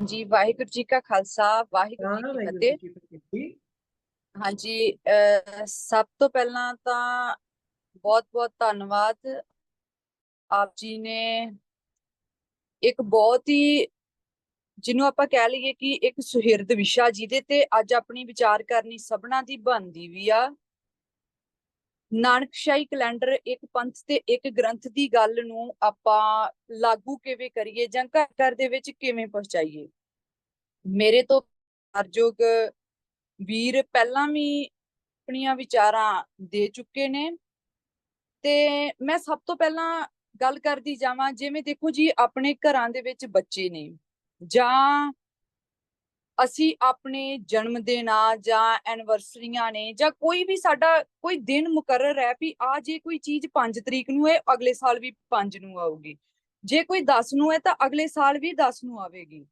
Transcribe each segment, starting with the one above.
ਜੀ ਵਾਹਿਗੁਰੂ ਜੀ ਕਾ ਖਾਲਸਾ ਵਾਹਿਗੁਰੂ ਜੀ ਕੀ ਫਤਿਹ। ਹਾਂਜੀ ਸਭ ਤੋਂ ਪਹਿਲਾਂ ਤਾਂ ਬਹੁਤ-ਬਹੁਤ ਧੰਨਵਾਦ। ਆਪ ਜੀ ਨੇ ਇੱਕ ਬਹੁਤ ਹੀ ਜਿਹਨੂੰ ਆਪਾਂ ਕਹਿ ਲਈਏ ਕਿ ਇੱਕ ਸੁਹਿਰਦ ਵਿਸ਼ਾ ਜਿਹਦੇ ਤੇ ਅੱਜ ਆਪਣੀ ਵਿਚਾਰ ਕਰਨੀ ਸਭਨਾਂ ਦੀ ਬਣਦੀ ਵੀ ਆ। ਨਾਨਕਸ਼ਾਹੀ ਕੈਲੰਡਰ ਇੱਕ ਪੰਥ ਤੇ ਇੱਕ ਗ੍ਰੰਥ ਦੀ ਗੱਲ ਨੂੰ ਆਪਾਂ ਲਾਗੂ ਕਿਵੇਂ ਕਰੀਏ ਜਾਂ ਘਰ ਘਰ ਦੇ ਵਿੱਚ ਕਿਵੇਂ ਪਹੁੰਚਾਈਏ? ਮੇਰੇ ਤੋਂ ਅਰਜੋਗ ਵੀਰ ਪਹਿਲਾਂ ਵੀ ਆਪਣੀਆਂ ਵਿਚਾਰਾਂ ਦੇ ਚੁੱਕੇ ਨੇ ਤੇ ਮੈਂ ਸਭ ਤੋਂ ਪਹਿਲਾਂ ਗੱਲ ਕਰਦੀ ਜਾਵਾਂ, ਜਿਵੇਂ ਦੇਖੋ ਜੀ ਆਪਣੇ ਘਰਾਂ ਦੇ ਵਿੱਚ ਬੱਚੇ ਨੇ ਜਾਂ ਅਸੀਂ ਆਪਣੇ ਜਨਮ ਦਿਨ ਜਾਂ ਐਨਵਰਸਰੀਆਂ ਨੇ ਜਾਂ ਕੋਈ ਵੀ ਸਾਡਾ ਕੋਈ ਦਿਨ ਮੁਕਰਰ ਹੈ ਵੀ ਆ ਜੇ ਕੋਈ ਚੀਜ਼ 5 ਤਰੀਕ ਨੂੰ ਹੈ, ਅਗਲੇ ਸਾਲ ਵੀ 5 ਨੂੰ ਆਊਗੀ। ਜੇ ਕੋਈ 10 ਨੂੰ ਹੈ ਤਾਂ ਅਗਲੇ ਸਾਲ ਵੀ 10 ਨੂੰ ਆਵੇਗੀ।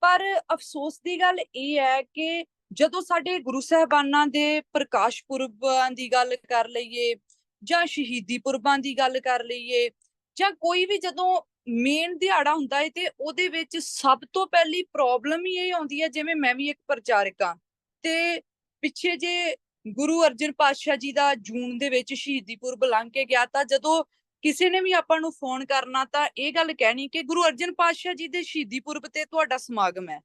ਪਰ ਅਫਸੋਸ ਦੀ ਗੱਲ ਇਹ ਹੈ ਕਿ ਜਦੋਂ ਸਾਡੇ ਗੁਰੂ ਸਾਹਿਬਾਨਾਂ ਦੇ ਪ੍ਰਕਾਸ਼ ਪੁਰਬਾਂ ਦੀ ਗੱਲ ਕਰ ਲਈਏ ਜਾਂ ਸ਼ਹੀਦੀ ਪੁਰਬਾਂ ਦੀ ਗੱਲ ਕਰ ਲਈਏ ਜਾਂ ਕੋਈ ਵੀ ਜਦੋਂ ਮੇਨ ਦਿਹਾੜਾ ਹੁੰਦਾ ਹੈ ਤੇ ਉਹਦੇ ਵਿੱਚ ਸਭ ਤੋਂ ਪਹਿਲੀ ਪ੍ਰੋਬਲਮ ਹੀ ਇਹ ਆਉਂਦੀ ਹੈ, ਜਿਵੇਂ ਮੈਂ ਵੀ ਇੱਕ ਪ੍ਰਚਾਰਕ ਹਾਂ ਤੇ ਪਿੱਛੇ ਜੇ ਗੁਰੂ ਅਰਜਨ ਪਾਤਸ਼ਾਹ ਜੀ ਦਾ ਜੂਨ ਦੇ ਵਿੱਚ ਸ਼ਹੀਦੀ ਪੁਰਬ ਲੰਘ ਕੇ ਗਿਆ ਤਾਂ ਜਦੋਂ ਕਿਸੇ ਨੇ ਵੀ ਆਪਾਂ ਨੂੰ ਫੋਨ ਕਰਨਾ ਤਾਂ ਇਹ ਗੱਲ ਕਹਿਣੀ ਕਿ ਗੁਰੂ ਅਰਜਨ ਪਾਤਸ਼ਾਹ ਜੀ ਦੇ ਸ਼ਹੀਦੀ ਪੁਰਬ ਤੇ ਤੁਹਾਡਾ ਸਮਾਗਮ ਹੈ।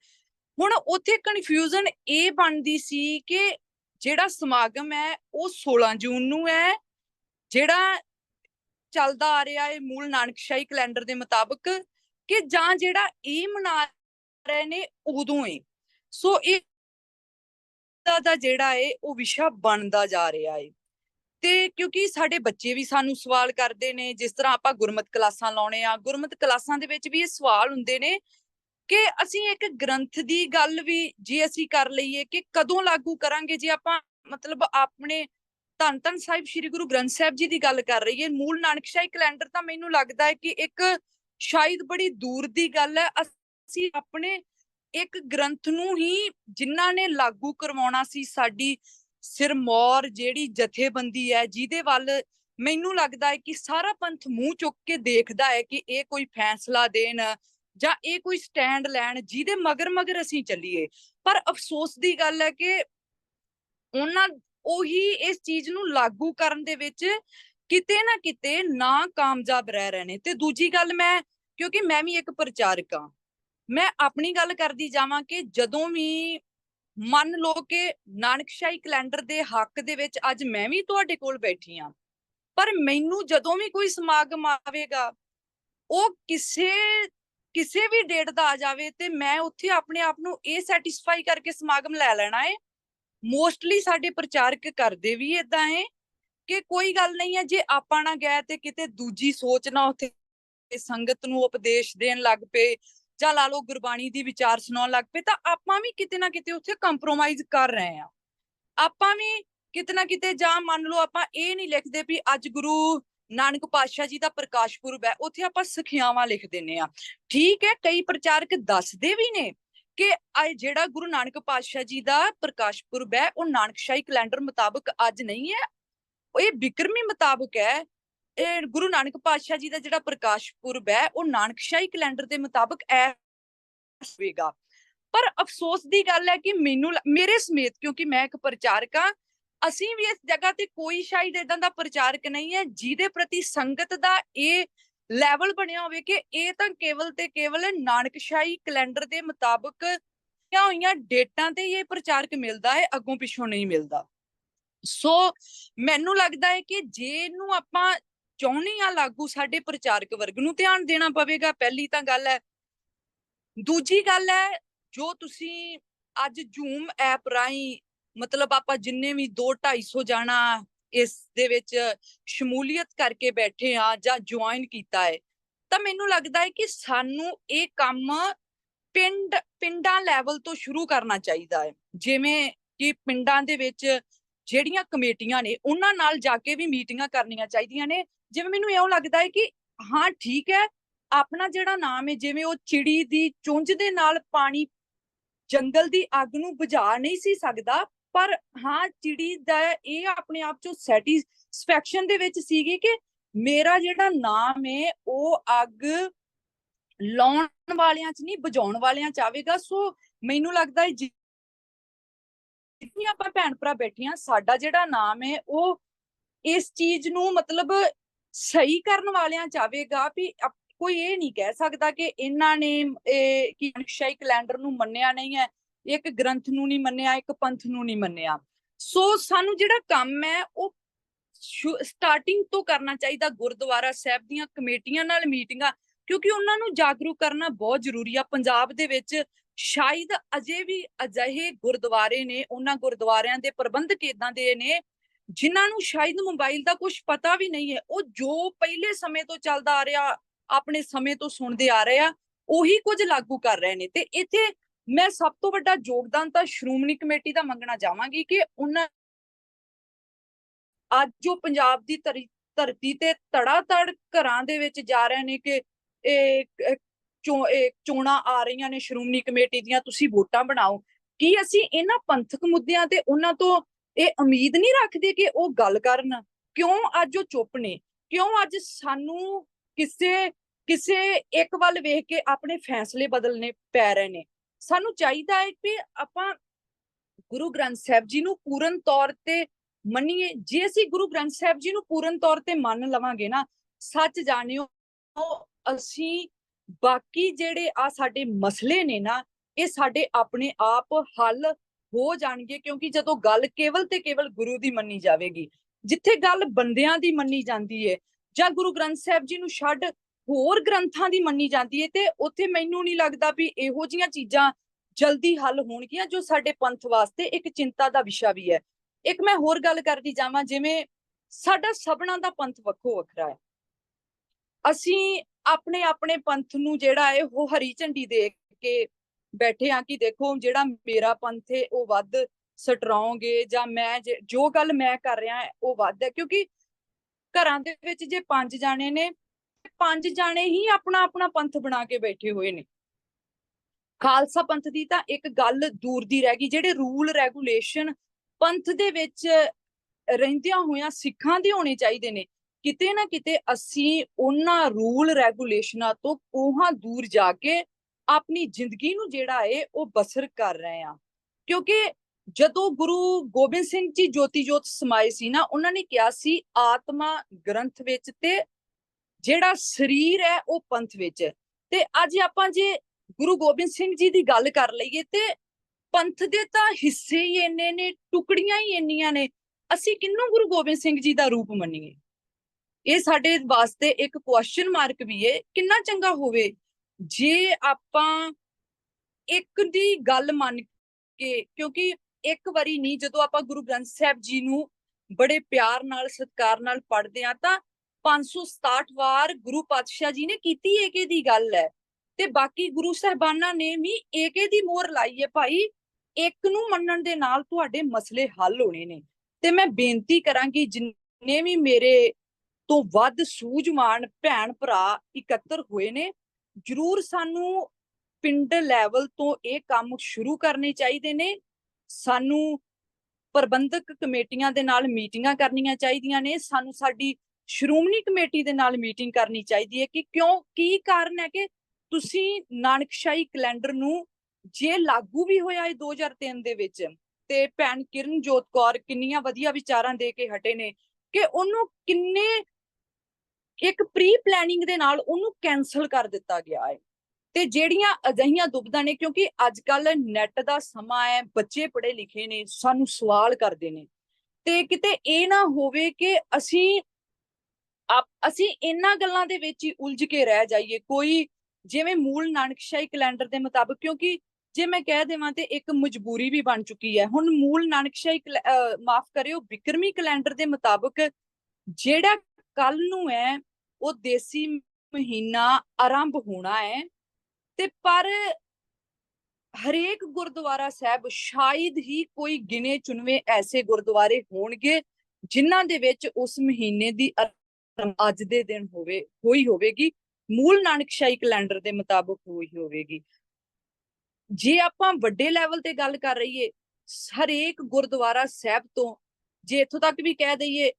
ਹੁਣ ਉੱਥੇ ਕਨਫਿਊਜ਼ਨ ਇਹ ਬਣਦੀ ਸੀ ਕਿ ਜਿਹੜਾ ਸਮਾਗਮ ਹੈ ਉਹ 16 ਜੂਨ ਨੂੰ ਹੈ, ਜਿਹੜਾ ਚੱਲਦਾ ਆ ਰਿਹਾ ਹੈ ਮੂਲ ਨਾਨਕਸ਼ਾਹੀ ਕੈਲੰਡਰ ਦੇ ਮੁਤਾਬਕ ਕਿ ਜਾਂ ਜਿਹੜਾ ਇਹ ਮਨਾ ਰਹੇ ਨੇ ਉਦੋਂ ਹੈ। ਸੋ ਇਹ ਦਾ ਜਿਹੜਾ ਹੈ ਉਹ ਵਿਸ਼ਾ ਬਣਦਾ ਜਾ ਰਿਹਾ ਹੈ ਤੇ ਕਿਉਂਕਿ ਸਾਡੇ ਬੱਚੇ ਵੀ ਸਾਨੂੰ ਸਵਾਲ ਕਰਦੇ ਨੇ, ਜਿਸ ਤਰ੍ਹਾਂ ਆਪਾਂ ਗੁਰਮਤ ਕਲਾਸਾਂ ਲਾਉਣੇ ਆ, ਗੁਰਮਤ ਕਲਾਸਾਂ ਦੇ ਵਿੱਚ ਵੀ ਇਹ ਸਵਾਲ ਹੁੰਦੇ ਨੇ ਕਿ ਅਸੀਂ ਇੱਕ ਗ੍ਰੰਥ ਦੀ ਗੱਲ ਵੀ ਜੇ ਅਸੀਂ ਕਰ ਲਈਏ ਕਿ ਕਦੋਂ ਲਾਗੂ ਕਰਾਂਗੇ? ਜੇ ਆਪਾਂ ਮਤਲਬ ਆਪਣੇ ਧੰਨ ਧੰਨ ਸਾਹਿਬ, ਸ੍ਰੀ ਗੁਰੂ ਗ੍ਰੰਥ ਸਾਹਿਬ ਜੀ ਦੀ ਗੱਲ ਕਰ ਰਹੀ ਹੈ ਮੂਲ ਨਾਨਕਸ਼ਾਹੀ ਕੈਲੰਡਰ ਤਾਂ ਮੈਨੂੰ ਲੱਗਦਾ ਹੈ ਕਿ ਇੱਕ ਸ਼ਾਇਦ ਬੜੀ ਦੂਰ ਦੀ ਗੱਲ ਹੈ। ਅਸੀਂ ਆਪਣੇ ਇੱਕ ਗ੍ਰੰਥ ਨੂੰ ਹੀ ਜਿਨ੍ਹਾਂ ਨੇ ਲਾਗੂ ਕਰਵਾਉਣਾ ਸੀ, ਸਾਡੀ ਸਿਰਮੌਰ ਜਿਹੜੀ ਜਥੇਬੰਦੀ ਹੈ, ਜਿਹਦੇ ਵੱਲ ਮੈਨੂੰ ਲੱਗਦਾ ਹੈ ਕਿ ਸਾਰਾ ਪੰਥ ਮੂੰਹ ਚੁੱਕ ਕੇ ਦੇਖਦਾ ਹੈ ਕਿ ਇਹ ਕੋਈ ਫੈਸਲਾ ਦੇਣ ਜਾਂ ਇਹ ਕੋਈ ਸਟੈਂਡ ਲੈਣ, ਜਿਹਦੇ ਮਗਰ ਮਗਰ ਅਸੀਂ ਚੱਲੀਏ। ਪਰ ਅਫਸੋਸ ਦੀ ਗੱਲ ਹੈ ਕਿ ਉਹਨਾਂ ਉਹੀ ਇਸ ਚੀਜ਼ ਨੂੰ ਲਾਗੂ ਕਰਨ ਦੇ ਵਿੱਚ ਕਿਤੇ ਨਾ ਕਿਤੇ ਨਾ ਕਾਮਯਾਬ ਰਹਿ ਰਹੇ ਨੇ। ਤੇ ਦੂਜੀ ਗੱਲ ਮੈਂ, ਕਿਉਂਕਿ ਮੈਂ ਵੀ ਇੱਕ ਪ੍ਰਚਾਰਕ ਹਾਂ, ਮੈਂ ਆਪਣੀ ਗੱਲ ਕਰਦੀ ਜਾਵਾਂ ਕਿ ਜਦੋਂ ਵੀ ਮੰਨ ਲਓ ਕਿ ਨਾਨਕਸ਼ਾਹੀ ਕੈਲੰਡਰ ਦੇ ਹੱਕ ਦੇ ਵਿੱਚ ਅੱਜ ਮੈਂ ਵੀ ਤੁਹਾਡੇ ਕੋਲ ਬੈਠੀ ਹਾਂ, ਪਰ ਮੈਨੂੰ ਜਦੋਂ ਵੀ ਕੋਈ ਸਮਾਗਮ ਆਵੇਗਾ, ਉਹ ਕਿਸੇ ਕਿਸੇ ਵੀ ਡੇਟ ਦਾ ਆ ਜਾਵੇ ਤੇ ਮੈਂ ਉੱਥੇ ਆਪਣੇ ਆਪ ਨੂੰ ਇਹ ਸੈਟੀਸਫਾਈ ਕਰਕੇ ਸਮਾਗਮ ਲੈ ਲੈਣਾ ਏ ਮੋਸਟਲੀ ਸਾਡੇ ਪ੍ਰਚਾਰਕ ਕਰਦੇ ਵੀ ਇਦਾਂ ਹੈ ਕਿ ਕੋਈ ਗੱਲ ਨਹੀਂ ਹੈ ਜੇ ਆਪਾਂ ਨਾ ਗਏ ਤੇ ਕਿਤੇ ਦੂਜੀ ਸੋਚ ਨਾ ਉੱਥੇ ਸੰਗਤ ਨੂੰ ਉਪਦੇਸ਼ ਦੇਣ ਲੱਗ ਪਏ ਜਾਂ ਲਾ ਲਓ ਗੁਰਬਾਣੀ ਦੀ ਵਿਚਾਰ ਸੁਣਾਉਣ ਲੱਗ ਪਏ, ਤਾਂ ਆਪਾਂ ਵੀ ਕਿਤੇ ਨਾ ਕਿਤੇ ਉੱਥੇ ਕੰਪਰੋਮਾਈਜ਼ ਕਰ ਰਹੇ ਆ। ਆਪਾਂ ਵੀ ਕਿਤੇ ਨਾ ਕਿਤੇ ਜਾਂ ਮੰਨ ਲਓ ਆਪਾਂ ਇਹ ਨਹੀਂ ਲਿਖਦੇ ਵੀ ਅੱਜ ਗੁਰੂ ਨਾਨਕ ਪਾਤਸ਼ਾਹ ਜੀ ਦਾ ਪ੍ਰਕਾਸ਼ ਪੁਰਬ ਹੈ, ਉੱਥੇ ਆਪਾਂ ਸਿੱਖਿਆਵਾਂ ਲਿਖ ਦਿੰਨੇ ਆ। ਠੀਕ ਹੈ, ਕਈ ਪ੍ਰਚਾਰਕ ਦੱਸਦੇ ਵੀ ਨੇ ਕਿ ਇਹ ਜਿਹੜਾ ਗੁਰੂ ਨਾਨਕ ਪਾਤਸ਼ਾਹ ਜੀ ਦਾ ਪ੍ਰਕਾਸ਼ ਪੁਰਬ ਹੈ, ਉਹ ਨਾਨਕਸ਼ਾਹੀ ਕੈਲੰਡਰ ਮੁਤਾਬਕ ਅੱਜ ਨਹੀਂ ਹੈ। ਉਹ ਇਹ ਬਿਕਰਮੀ ਮੁਤਾਬਕ ਹੈ। ਇਹ ਗੁਰੂ ਨਾਨਕ ਪਾਤਸ਼ਾਹ ਜੀ ਦਾ ਜਿਹੜਾ ਪ੍ਰਕਾਸ਼ ਪੁਰਬ ਹੈ, ਉਹ ਨਾਨਕਸ਼ਾਹੀ ਕੈਲੰਡਰ ਦੇ ਮੁਤਾਬਕ ਐ ਹੋਵੇਗਾ। ਪਰ ਅਫਸੋਸ ਦੀ ਗੱਲ ਹੈ ਕਿ ਮੈਨੂੰ ਮੇਰੇ ਸਮੇਤ, ਕਿਉਂਕਿ ਮੈਂ ਇੱਕ ਪ੍ਰਚਾਰਕ ਹਾਂ, ਅਸੀਂ ਵੀ ਇਸ ਜਗ੍ਹਾ ਤੇ ਕੋਈ ਸ਼ਾਇਦ ਇਦਾਂ ਦਾ ਪ੍ਰਚਾਰਕ ਨਹੀਂ ਹੈ, ਜਿਹਦੇ ਪ੍ਰਤੀ ਸੰਗਤ ਦਾ ਇਹ ਲੈਵਲ ਬਣਿਆ ਹੋਵੇ ਕਿ ਇਹ ਤਾਂ ਕੇਵਲ ਤੇ ਕੇਵਲ ਨਾਨਕਸ਼ਾਹੀ ਕੈਲੰਡਰ ਦੇ ਮੁਤਾਬਕ ਜਾਂ ਹੋਈਆਂ ਡੇਟਾਂ ਤੇ ਇਹ ਪ੍ਰਚਾਰਕ ਮਿਲਦਾ ਹੈ, ਅੱਗੋਂ ਪਿੱਛੋਂ ਨਹੀਂ ਮਿਲਦਾ। ਸੋ ਮੈਨੂੰ ਲੱਗਦਾ ਹੈ ਕਿ ਜੇ ਇਹਨੂੰ ਆਪਾਂ ਚਾਹੁੰਦੇ ਆ ਲਾਗੂ ਸਾਡੇ ਪ੍ਰਚਾਰਕ ਵਰਗ ਨੂੰ ਧਿਆਨ ਦੇਣਾ ਪਵੇਗਾ, ਪਹਿਲੀ ਤਾਂ ਗੱਲ ਹੈ। ਦੂਜੀ ਗੱਲ ਹੈ, ਜੋ ਤੁਸੀਂ ਅੱਜ ਜ਼ੂਮ ਐਪ ਰਾਹੀਂ ਮਤਲਬ ਆਪਾਂ ਜਿੰਨੇ ਵੀ 2 250 ਜਾਣਾ ਇਸ ਦੇ ਵਿੱਚ ਸ਼ਮੂਲੀਅਤ ਕਰਕੇ ਬੈਠੇ ਆ ਜਾਂ ਜੁਆਇਨ ਕੀਤਾ ਹੈ, ਤਾਂ ਮੈਨੂੰ ਲੱਗਦਾ ਹੈ ਕਿ ਸਾਨੂੰ ਇਹ ਕੰਮ ਪਿੰਡ, ਪਿੰਡਾਂ ਲੈਵਲ ਤੋਂ ਸ਼ੁਰੂ ਕਰਨਾ ਚਾਹੀਦਾ ਹੈ। ਜਿਵੇਂ ਕਿ ਪਿੰਡਾਂ ਦੇ ਵਿੱਚ ਜਿਹੜੀਆਂ ਕਮੇਟੀਆਂ ਨੇ, ਉਹਨਾਂ ਨਾਲ ਜਾ ਕੇ ਵੀ ਮੀਟਿੰਗਾਂ ਕਰਨੀਆਂ ਚਾਹੀਦੀਆਂ ਨੇ। ਜਿਵੇਂ ਮੈਨੂੰ ਇਉਂ ਲੱਗਦਾ ਹੈ ਕਿ ਹਾਂ, ਠੀਕ ਹੈ, ਆਪਣਾ ਜਿਹੜਾ ਨਾਮ ਹੈ, ਜਿਵੇਂ ਉਹ ਚਿੜੀ ਦੀ ਚੁੰਝ ਦੇ ਨਾਲ ਪਾਣੀ ਜੰਗਲ ਦੀ ਅੱਗ ਨੂੰ ਬੁਝਾ ਨਹੀਂ ਸੀ ਸਕਦਾ ਪਰ ਹਾਂ, ਚਿੜੀ ਦਾ ਇਹ ਆਪਣੇ ਆਪ ਚੋਂ ਸੈਟੀਸਫੈਕਸ਼ਨ ਦੇ ਵਿੱਚ ਸੀਗੀ ਕਿ ਮੇਰਾ ਜਿਹੜਾ ਨਾਮ ਹੈ ਉਹ ਅੱਗ ਲਾਉਣ ਵਾਲਿਆਂ 'ਚ ਨਹੀਂ ਵਜਾਉਣ ਵਾਲਿਆਂ 'ਚ ਆਵੇਗਾ। ਸੋ ਮੈਨੂੰ ਲੱਗਦਾ ਹੈ ਜਿੰਨੀ ਆਪਾਂ ਭੈਣ ਭਰਾ ਬੈਠੇ ਹਾਂ ਸਾਡਾ ਜਿਹੜਾ ਨਾਮ ਹੈ ਉਹ ਇਸ ਚੀਜ਼ ਨੂੰ ਮਤਲਬ ਸਹੀ ਕਰਨ ਵਾਲਿਆਂ 'ਚ ਆਵੇਗਾ ਵੀ ਕੋਈ ਇਹ ਨਹੀਂ ਕਹਿ ਸਕਦਾ ਕਿ ਇਹਨਾਂ ਨੇ, ਇਹ, ਕਿ ਅਨੁਸ਼ਾਈ ਕੈਲੰਡਰ ਨੂੰ ਮੰਨਿਆ ਨਹੀਂ ਹੈ। ਇੱਕ ਗ੍ਰੰਥ ਨੂੰ ਨਹੀਂ ਮੰਨਿਆ, ਇੱਕ ਪੰਥ ਨੂੰ ਨਹੀਂ ਮੰਨਿਆ। ਸੋ ਸਾਨੂੰ ਜਿਹੜਾ ਕੰਮ ਹੈ, ਉਹ ਸਟਾਰਟਿੰਗ ਤੋਂ ਕਰਨਾ ਚਾਹੀਦਾ ਗੁਰਦੁਆਰਾ ਸਾਹਿਬ ਦੀਆਂ ਕਮੇਟੀਆਂ ਨਾਲ ਮੀਟਿੰਗਾਂ, ਕਿਉਂਕਿ ਉਹਨਾਂ ਨੂੰ ਜਾਗਰੂਕ ਕਰਨਾ ਬਹੁਤ ਜ਼ਰੂਰੀ ਆ। ਪੰਜਾਬ ਦੇ ਵਿੱਚ ਸ਼ਾਇਦ ਅਜੇ ਵੀ ਅਜਿਹੇ ਗੁਰਦੁਆਰੇ ਨੇ, ਉਹਨਾਂ ਗੁਰਦੁਆਰਿਆਂ ਦੇ ਪ੍ਰਬੰਧਕ ਇਦਾਂ ਦੇ ਨੇ, ਜਿਨ੍ਹਾਂ ਨੂੰ ਸ਼ਾਇਦ ਮੋਬਾਈਲ ਦਾ ਕੁਝ ਪਤਾ ਵੀ ਨਹੀਂ ਹੈ। ਉਹ ਜੋ ਪਹਿਲੇ ਸਮੇਂ ਤੋਂ ਚੱਲਦਾ ਆ ਰਿਹਾ, ਆਪਣੇ ਸਮੇਂ ਤੋਂ ਸੁਣਦੇ ਆ ਰਹੇ ਆ, ਉਹੀ ਕੁਝ ਲਾਗੂ ਕਰ ਰਹੇ ਨੇ। ਤੇ ਇੱਥੇ ਮੈਂ ਸਭ ਤੋਂ ਵੱਡਾ ਯੋਗਦਾਨ ਤਾਂ ਸ਼੍ਰੋਮਣੀ ਕਮੇਟੀ ਦਾ ਮੰਗਣਾ ਚਾਹਾਂਗੀ ਕਿ ਉਹਨਾਂ ਅੱਜ ਜੋ ਪੰਜਾਬ ਦੀ ਧਰੀ- ਧਰਤੀ ਤੇ ਤੜਾ ਤੜ ਘਰਾਂ ਦੇ ਵਿੱਚ ਜਾ ਰਹੇ ਨੇ ਕਿ ਇਹ ਚੋਣਾਂ ਆ ਰਹੀਆਂ ਨੇ ਸ਼੍ਰੋਮਣੀ ਕਮੇਟੀ ਦੀਆਂ, ਤੁਸੀਂ ਵੋਟਾਂ ਬਣਾਓ। ਕੀ ਅਸੀਂ ਇਹਨਾਂ ਪੰਥਕ ਮੁੱਦਿਆਂ ਤੇ ਉਹਨਾਂ ਤੋਂ ਇਹ ਉਮੀਦ ਨਹੀਂ ਰੱਖਦੇ ਕਿ ਉਹ ਗੱਲ ਕਰਨ? ਕਿਉਂ ਅੱਜ ਉਹ ਚੁੱਪ ਨੇ? ਕਿਉਂ ਅੱਜ ਸਾਨੂੰ ਕਿਸੇ ਕਿਸੇ ਇੱਕ ਵੱਲ ਵੇਖ ਕੇ ਆਪਣੇ ਫੈਸਲੇ ਬਦਲਨੇ ਪੈ ਰਹੇ ਨੇ? ਸਾਨੂੰ ਚਾਹੀਦਾ ਹੈ ਕਿ ਆਪਾਂ ਗੁਰੂ ਗ੍ਰੰਥ ਸਾਹਿਬ ਜੀ ਨੂੰ ਪੂਰਨ ਤੌਰ ਤੇ ਮੰਨੀਏ। ਜੇ ਅਸੀਂ ਗੁਰੂ ਗ੍ਰੰਥ ਸਾਹਿਬ ਜੀ ਨੂੰ ਪੂਰਨ ਤੌਰ ਤੇ ਮੰਨ ਲਵਾਂਗੇ ਨਾ, ਸੱਚ ਜਾਣਿਓ, ਅਸੀਂ ਬਾਕੀ ਜਿਹੜੇ ਆ ਸਾਡੇ ਮਸਲੇ ਨੇ ਨਾ, ਇਹ ਸਾਡੇ ਆਪਣੇ ਆਪ ਹੱਲ ਹੋ ਜਾਣਗੇ ਕਿਉਂਕਿ ਜਦੋਂ ਗੱਲ ਕੇਵਲ ਤੇ ਕੇਵਲ ਗੁਰੂ ਦੀ ਮੰਨੀ ਜਾਵੇਗੀ। ਜਿੱਥੇ ਗੱਲ ਬੰਦਿਆਂ ਦੀ ਮੰਨੀ ਜਾਂਦੀ ਹੈ ਜਾਂ ਗੁਰੂ ਗ੍ਰੰਥ ਸਾਹਿਬ ਜੀ ਨੂੰ ਛੱਡ ਹੋਰ ਗ੍ਰੰਥਾਂ ਦੀ ਮੰਨੀ ਜਾਂਦੀ ਹੈ ਤੇ ਉੱਥੇ ਮੈਨੂੰ ਨਹੀਂ ਲੱਗਦਾ ਵੀ ਇਹੋ ਜੀਆਂ ਚੀਜ਼ਾਂ ਜਲਦੀ ਹੱਲ ਹੋਣਗੀਆਂ ਜੋ ਸਾਡੇ ਪੰਥ ਵਾਸਤੇ ਇੱਕ ਚਿੰਤਾ ਦਾ ਵਿਸ਼ਾ ਵੀ ਹੈ। ਇੱਕ ਮੈਂ ਹੋਰ ਗੱਲ ਕਰਦੀ ਜਾਵਾਂ, ਜਿਵੇਂ ਸਾਡਾ ਸਭਨਾਂ ਦਾ ਪੰਥ ਵੱਖੋ ਵੱਖਰਾ ਹੈ। ਅਸੀਂ ਆਪਣੇ ਆਪਣੇ ਪੰਥ ਨੂੰ ਜਿਹੜਾ ਹੈ ਉਹ ਹਰੀ ਝੰਡੀ ਦੇ ਕੇ ਬੈਠੇ ਆ ਕਿ ਦੇਖੋ ਜਿਹੜਾ ਮੇਰਾ ਪੰਥ ਹੈ ਉਹ ਵੱਧ ਸਟਰੋਂਗ ਹੈ ਜਾਂ ਮੈਂ ਜੇ- ਜੋ ਗੱਲ ਮੈਂ ਕਰ ਰਿਹਾ, ਉਹ ਵੱਧ ਹੈ। ਕਿਉਂਕਿ ਘਰਾਂ ਦੇ ਵਿੱਚ ਜੇ ਪੰਜ ਜਾਣੇ ਨੇ ਪੰਜ ਜਾਣੇ ਹੀ ਆਪਣਾ ਆਪਣਾ ਪੰਥ ਬਣਾ ਕੇ ਬੈਠੇ ਹੋਏ ਨੇ। ਖਾਲਸਾ ਪੰਥ ਦੀ ਤਾਂ ਇੱਕ ਗੱਲ ਦੂਰ ਦੀ ਰਹਿ ਗਈ, ਜਿਹੜੇ ਰੂਲ ਰੈਗੂਲੇਸ਼ਨ ਪੰਥ ਦੇ ਵਿੱਚ ਰਹਿੰਦਿਆਂ ਹੋਇਆਂ ਸਿੱਖਾਂ ਦੇ ਹੋਣੇ ਚਾਹੀਦੇ ਨੇ। ਕਿਤੇ ਨਾ ਕਿਤੇ ਅਸੀਂ ਉਹਨਾਂ ਰੂਲ ਰੈਗੂਲੇਸ਼ਨਾਂ ਤੋਂ ਕੋਹਾਂ ਦੂਰ ਜਾ ਕੇ ਆਪਣੀ ਜ਼ਿੰਦਗੀ ਨੂੰ ਜਿਹੜਾ ਏ, ਉਹ ਬਸਰ ਕਰ ਰਹੇ ਆ ਕਿਉਂਕਿ ਜਦੋਂ ਗੁਰੂ ਗੋਬਿੰਦ ਸਿੰਘ ਜੀ ਜੋਤੀ ਜੋਤ ਸਮਾਏ ਸੀ ਨਾ, ਉਹਨਾਂ ਨੇ ਕਿਹਾ ਸੀ, ਆਤਮਾ ਗ੍ਰੰਥ ਵਿੱਚ ਤੇ ਜਿਹੜਾ ਸਰੀਰ ਹੈ ਉਹ ਪੰਥ ਵਿੱਚ ਹੈ। ਤੇ ਅੱਜ ਆਪਾਂ ਜੇ ਗੁਰੂ ਗੋਬਿੰਦ ਸਿੰਘ ਜੀ ਦੀ ਗੱਲ ਕਰ ਲਈਏ ਤੇ ਪੰਥ ਦੇ ਤਾਂ ਹਿੱਸੇ ਹੀ ਇੰਨੇ ਨੇ, ਟੁਕੜੀਆਂ ਹੀ ਇੰਨੀਆਂ ਨੇ, ਅਸੀਂ ਕਿੰਨੂੰ ਗੁਰੂ ਗੋਬਿੰਦ ਸਿੰਘ ਜੀ ਦਾ ਰੂਪ ਮੰਨੀਏ ਇਹ ਸਾਡੇ ਵਾਸਤੇ ਇੱਕ ਕੁਐਸਚਨ ਮਾਰਕ ਵੀ ਹੈ ਕਿੰਨਾ ਚੰਗਾ ਹੋਵੇ ਜੇ ਆਪਾਂ ਇੱਕ ਦੀ ਗੱਲ ਮੰਨ ਕੇ, ਕਿਉਂਕਿ ਇੱਕ ਵਾਰੀ ਨਹੀਂ, ਜਦੋਂ ਆਪਾਂ ਗੁਰੂ ਗ੍ਰੰਥ ਸਾਹਿਬ ਜੀ ਨੂੰ ਬੜੇ ਪਿਆਰ ਨਾਲ, ਸਤਿਕਾਰ ਨਾਲ ਪੜ੍ਹਦੇ ਆ ਤਾਂ 567 ਵਾਰ ਗੁਰੂ ਪਾਤਸ਼ਾਹ ਜੀ ਨੇ ਕੀਤੀ ਏਕੇ ਦੀ ਗੱਲ ਹੈ। ਤੇ ਬਾਕੀ ਗੁਰੂ ਸਾਹਿਬਾਨਾਂ ਨੇ ਵੀ ਏਕੇ ਦੀ ਮੋਹਰ ਲਾਈ ਹੈ ਭਾਈ। ਇੱਕ ਨੂੰ ਮੰਨਣ ਦੇ ਨਾਲ ਤੁਹਾਡੇ ਮਸਲੇ ਹੱਲ ਹੋਣੇ ਨੇ। ਤੇ ਮੈਂ ਬੇਨਤੀ ਕਰਾਂਗੀ ਜਿੰਨੇ ਵੀ ਮੇਰੇ ਤੋਂ ਵੱਧ ਸੂਝਵਾਨ ਭੈਣ ਭਰਾ ਇਕੱਤਰ ਹੋਏ ਨੇ, ਜਰੂਰ ਸਾਨੂੰ ਪਿੰਡ ਲੈਵਲ ਤੋਂ ਇਹ ਕੰਮ ਸ਼ੁਰੂ ਕਰਨੇ ਚਾਹੀਦੇ ਨੇ। ਸਾਨੂੰ ਪ੍ਰਬੰਧਕ ਕਮੇਟੀਆਂ ਦੇ ਨਾਲ ਮੀਟਿੰਗਾਂ ਕਰਨੀਆਂ ਚਾਹੀਦੀਆਂ ਨੇ। ਸਾਨੂੰ ਸਾਡੀ ਸ਼੍ਰੋਮਣੀ ਕਮੇਟੀ ਦੇ ਨਾਲ ਮੀਟਿੰਗ ਕਰਨੀ ਚਾਹੀਦੀ ਹੈ ਕਿ ਕਿਉਂ, ਕੀ ਕਾਰਨ ਹੈ ਕਿ ਤੁਸੀਂ ਨਾਨਕਸ਼ਾਹੀ ਕੈਲੰਡਰ ਨੂੰ ਜੇ ਲਾਗੂ ਵੀ ਹੋਇਆ ਹੈ 2003 ਦੇ ਵਿੱਚ ਤੇ ਭੈਣ ਕਿਰਨਜੋਤ ਕੌਰ ਕਿੰਨੀਆਂ ਵਧੀਆ ਵਿਚਾਰਾਂ ਦੇ ਕੇ ਹਟੇ ਨੇ, ਕਿ ਉਹਨੂੰ ਕਿੰਨੇ ਇੱਕ ਪ੍ਰੀ ਪਲੈਨਿੰਗ ਦੇ ਨਾਲ ਉਹਨੂੰ ਕੈਨਸਲ ਕਰ ਦਿੱਤਾ ਗਿਆ ਹੈ। ਤੇ ਜਿਹੜੀਆਂ ਅਜਿਹੀਆਂ ਦੁਬਿਧਾ ਨੇ ਕਿਉਂਕਿ ਅੱਜ ਕੱਲ ਨੈਟ ਦਾ ਸਮਾਂ ਹੈ, ਬੱਚੇ ਪੜ੍ਹੇ ਲਿਖੇ ਨੇ, ਸਾਨੂੰ ਸਵਾਲ ਕਰਦੇ ਨੇ। ਤੇ ਕਿਤੇ ਇਹ ਨਾ ਹੋਵੇ ਕਿ ਅਸੀਂ ਆਪ- ਅਸੀਂ ਇਹਨਾਂ ਗੱਲਾਂ ਦੇ ਵਿੱਚ ਹੀ ਉਲਝ ਕੇ ਰਹਿ ਜਾਈਏ। ਕੋਈ ਜਿਵੇਂ ਮੂਲ ਨਾਨਕਸ਼ਾਹੀ ਕੈਲੰਡਰ ਦੇ ਮੁਤਾਬਕ, ਕਿਉਂਕਿ ਜੇ ਮੈਂ ਕਹਿ ਦੇਵਾਂ ਤੇ ਇੱਕ ਮਜਬੂਰੀ ਵੀ ਬਣ ਚੁੱਕੀ ਹੈ। ਹੁਣ ਮੂਲ ਨਾਨਕਸ਼ਾਹੀ ਕੈਲ- ਮਾਫ ਕਰਿਓ, ਵਿਕਰਮੀ ਕੈਲੰਡਰ ਦੇ ਮੁਤਾਬਕ ਜਿਹੜਾ ਕੱਲ ਨੂੰ ਹੈ, ਉਹ ਦੇਸੀ ਮਹੀਨਾ ਆਰੰਭ ਹੋਣਾ ਹੈ। ਤੇ ਪਰ ਹਰੇਕ ਗੁਰਦੁਆਰਾ ਸਾਹਿਬ ਸ਼ਾਇਦ ਹੀ ਕੋਈ ਗਿਨੇ ਚੁਣਵੇਂ ਐਸੇ ਗੁਰਦੁਆਰੇ ਹੋਣਗੇ, ਜਿਨ੍ਹਾਂ ਦੇ ਵਿੱਚ ਉਸ ਮਹੀਨੇ ਦੀ ਅੱਜ ਦੇ ਦਿਨ ਹੋਵੇ, ਹੋਈ ਹੋਵੇਗੀ। ਮੂਲ ਨਾਨਕਸ਼ਾਹੀ ਕੈਲੰਡਰ ਦੇ ਮੁਤਾਬਕ ਹੋਈ ਹੋਵੇਗੀ। ਜੇ ਆਪਾਂ ਵੱਡੇ ਲੈਵਲ ਤੇ ਗੱਲ ਕਰ ਰਹੀਏ, ਹਰੇਕ ਗੁਰਦੁਆਰਾ ਸਾਹਿਬ ਤੋਂ, ਜੇ ਇੱਥੋਂ ਤੱਕ ਵੀ ਕਹਿ ਦਈਏ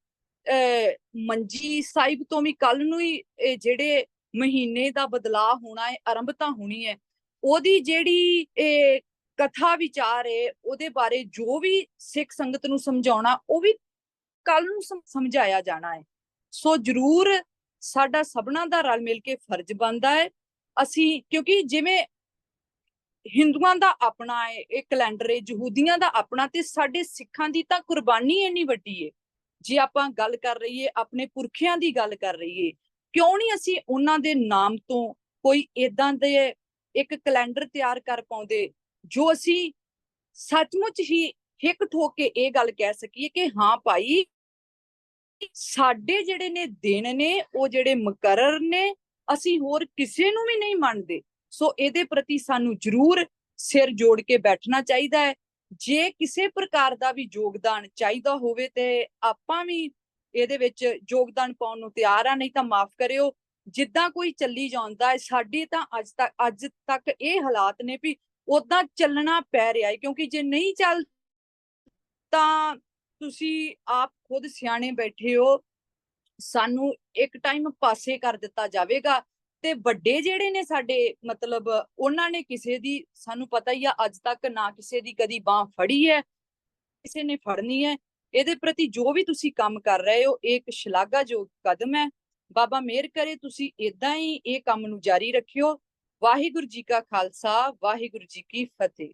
ਮੰਜੀ ਸਾਹਿਬ ਤੋਂ ਵੀ ਕੱਲ ਨੂੰ ਹੀ ਜਿਹੜੇ ਮਹੀਨੇ ਦਾ ਬਦਲਾਅ ਹੋਣਾ ਹੈ ਆਰੰਭਤਾ ਹੋਣੀ ਹੈ, ਉਹਦੀ ਜਿਹੜੀ ਇਹ ਕਥਾ ਵਿਚਾਰ ਹੈ, ਉਹਦੇ ਬਾਰੇ ਜੋ ਵੀ ਸਿੱਖ ਸੰਗਤ ਨੂੰ ਸਮਝਾਉਣਾ, ਉਹ ਵੀ ਕੱਲ ਨੂੰ ਸਮਝਾਇਆ ਜਾਣਾ ਹੈ। ਸੋ ਜਰੂਰ ਸਾਡਾ ਸਭਨਾਂ ਦਾ ਰਲ ਮਿਲ ਕੇ ਫਰਜ਼ ਬਣਦਾ ਹੈ। ਅਸੀਂ ਕਿਉਂਕਿ ਜਿਵੇਂ ਹਿੰਦੂਆਂ ਦਾ ਆਪਣਾ ਹੈ, ਇਹ ਕੈਲੰਡਰ ਹੈ, ਯਹੂਦੀਆਂ ਦਾ ਆਪਣਾ ਤੇ ਸਾਡੇ ਸਿੱਖਾਂ ਦੀ ਤਾਂ ਕੁਰਬਾਨੀ ਇੰਨੀ ਵੱਡੀ ਹੈ। ਜੇ ਆਪਾਂ ਗੱਲ ਕਰ ਰਹੀਏ, ਆਪਣੇ ਪੁਰਖਿਆਂ ਦੀ ਗੱਲ ਕਰ ਰਹੀਏ, ਕਿਉਂ ਨਹੀਂ ਅਸੀਂ ਉਹਨਾਂ ਦੇ ਨਾਮ ਤੋਂ ਕੋਈ ਇਦਾਂ ਦੇ ਇੱਕ ਕੈਲੰਡਰ ਤਿਆਰ ਕਰ ਪਾਉਂਦੇ, ਜੋ ਅਸੀਂ ਸੱਚਮੁੱਚ ਹੀ ਹਿੱਕ ਠੋਕ ਕੇ ਇਹ ਗੱਲ ਕਹਿ ਸਕੀਏ ਕਿ ਹਾਂ ਭਾਈ ਸਾਡੇ ਜਿਹੜੇ ਨੇ ਦਿਨ ਨੇ, ਉਹ ਜਿਹੜੇ ਮੁਕਰਰ ਨੇ, ਅਸੀਂ ਹੋਰ ਕਿਸੇ ਨੂੰ ਵੀ ਨਹੀਂ ਮੰਨਦੇ। ਸੋ ਇਹਦੇ ਪ੍ਰਤੀ ਸਾਨੂੰ ਜ਼ਰੂਰ ਸਿਰ ਜੋੜ ਕੇ ਬੈਠਣਾ ਚਾਹੀਦਾ ਹੈ। ਜੇ ਕਿਸੇ ਪ੍ਰਕਾਰ ਦਾ ਵੀ ਯੋਗਦਾਨ ਚਾਹੀਦਾ ਹੋਵੇ ਤੇ ਆਪਾਂ ਵੀ ਇਹਦੇ ਵਿੱਚ ਯੋਗਦਾਨ ਪਾਉਣ ਨੂੰ ਤਿਆਰ ਆ, ਨਹੀਂ ਤਾਂ ਮਾਫ ਕਰਿਓ। ਜਿੱਦਾਂ ਕੋਈ ਚੱਲੀ ਜਾਂਦਾ ਹੈ, ਸਾਡੇ ਤਾਂ ਅੱਜ ਤੱਕ ਅੱਜ ਤੱਕ ਇਹ ਹਾਲਾਤ ਨੇ ਵੀ ਉਦਾਂ ਚੱਲਣਾ ਪੈ ਰਿਹਾ ਹੈ, ਕਿਉਂਕਿ ਜੇ ਨਹੀਂ ਚੱਲ ਤਾਂ ਤੁਸੀਂ ਆਪ ਖੁਦ ਸਿਆਣੇ ਬੈਠੇ ਹੋ, ਸਾਨੂੰ ਇੱਕ ਟਾਈਮ ਪਾਸੇ ਕਰ ਦਿੱਤਾ ਜਾਵੇਗਾ। ਤੇ ਵੱਡੇ ਜਿਹੜੇ ਨੇ ਸਾਡੇ, ਮਤਲਬ ਉਹਨਾਂ ਨੇ ਕਿਸੇ ਦੀ, ਸਾਨੂੰ ਪਤਾ ਹੀ ਆ, ਅੱਜ ਤੱਕ ਨਾ ਕਿਸੇ ਦੀ ਕਦੀ ਬਾਹ ਫੜੀ ਹੈ, ਕਿਸੇ ਨੇ ਫੜਨੀ ਹੈ। ਇਹਦੇ ਪ੍ਰਤੀ ਜੋ ਵੀ ਤੁਸੀਂ ਕੰਮ ਕਰ ਰਹੇ ਹੋ, ਇਹ ਇੱਕ ਸ਼ਲਾਘਾਯੋਗ ਕਦਮ ਹੈ। ਬਾਬਾ ਮੇਰ ਕਰੇ, ਤੁਸੀਂ ਇਦਾਂ ਹੀ ਇਹ ਕੰਮ ਨੂੰ ਜਾਰੀ ਰੱਖਿਓ। ਵਾਹਿਗੁਰੂ ਜੀ ਕਾ ਖਾਲਸਾ, ਵਾਹਿਗੁਰੂ ਜੀ ਕੀ ਫਤਿਹ।